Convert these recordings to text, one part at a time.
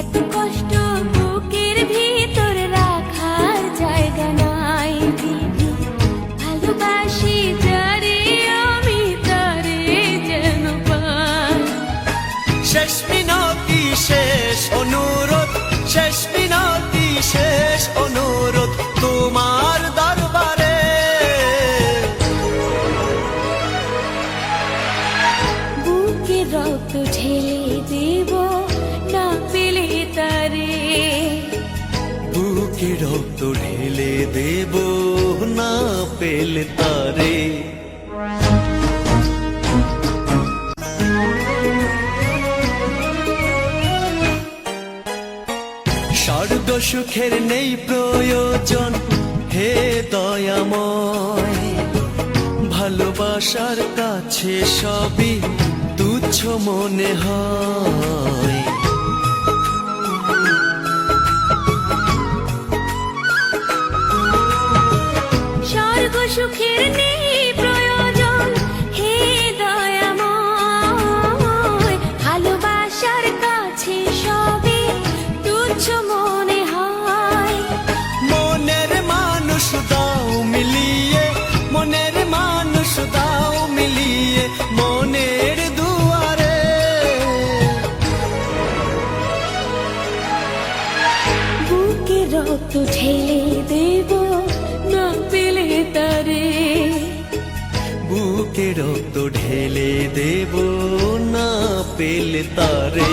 এত কষ্ট বুকের ভিতর রাখার জায়গা নাই ভালোবাসি যারে আমি তারে যেন পাই। শেষ মিনতি শেষ অনুরোধ শেষ মিনতি শেষ অনুরোধ তোমার দরবারে। বুকে রক্ত ঢেলে রক্ত ঢেলে দেব না পেলে তারে। সুখের নেই প্রয়োজন, হে দয়াময়। ভালোবাসার কাছে সবই তুচ্ছ মনে হয়। তুচ্ছ মনে হয়। মনের মানুষ দাও মিলিয়ে মনের মানুষ দাও মিলিয়ে মনের দুয়ারে। বুকে রক্ত ঢেলে দেব না পেলে তারে। বুকে রক্ত ঢেলে দেব না পেলে তারে।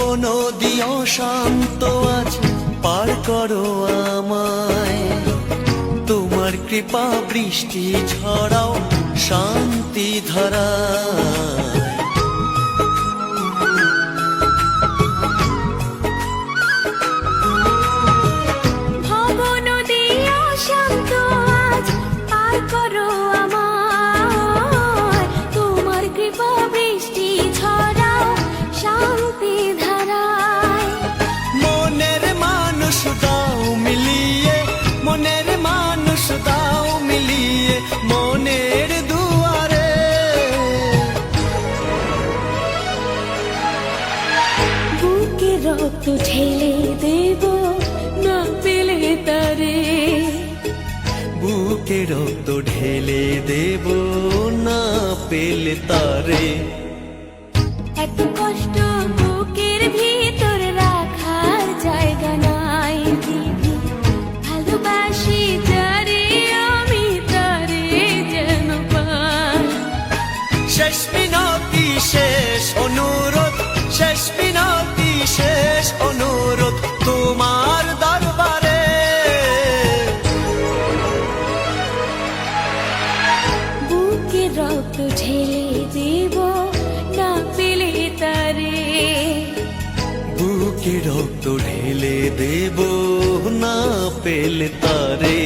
নদী অশান্ত আজ পার করো আমায়। তোমার কৃপা বৃষ্টি ঝরাও শান্তি ধারা। দাও মিলিয়ে মনের দুয়ারে। বুকে রক্ত ঢেলে দেব না পেলে তারে। বুকে রক্ত ঢেলে দেব না পেলে তারে। এত কষ্ট শেষ মিনতি শেষ অনুরোধ শেষ মিনতি শেষ অনুরোধ তোমার দরবারে। বুকে রক্ত ঢেলে দেব না পেলে তারে। বুকে রক্ত ঢেলে দেব না পেলে তারে।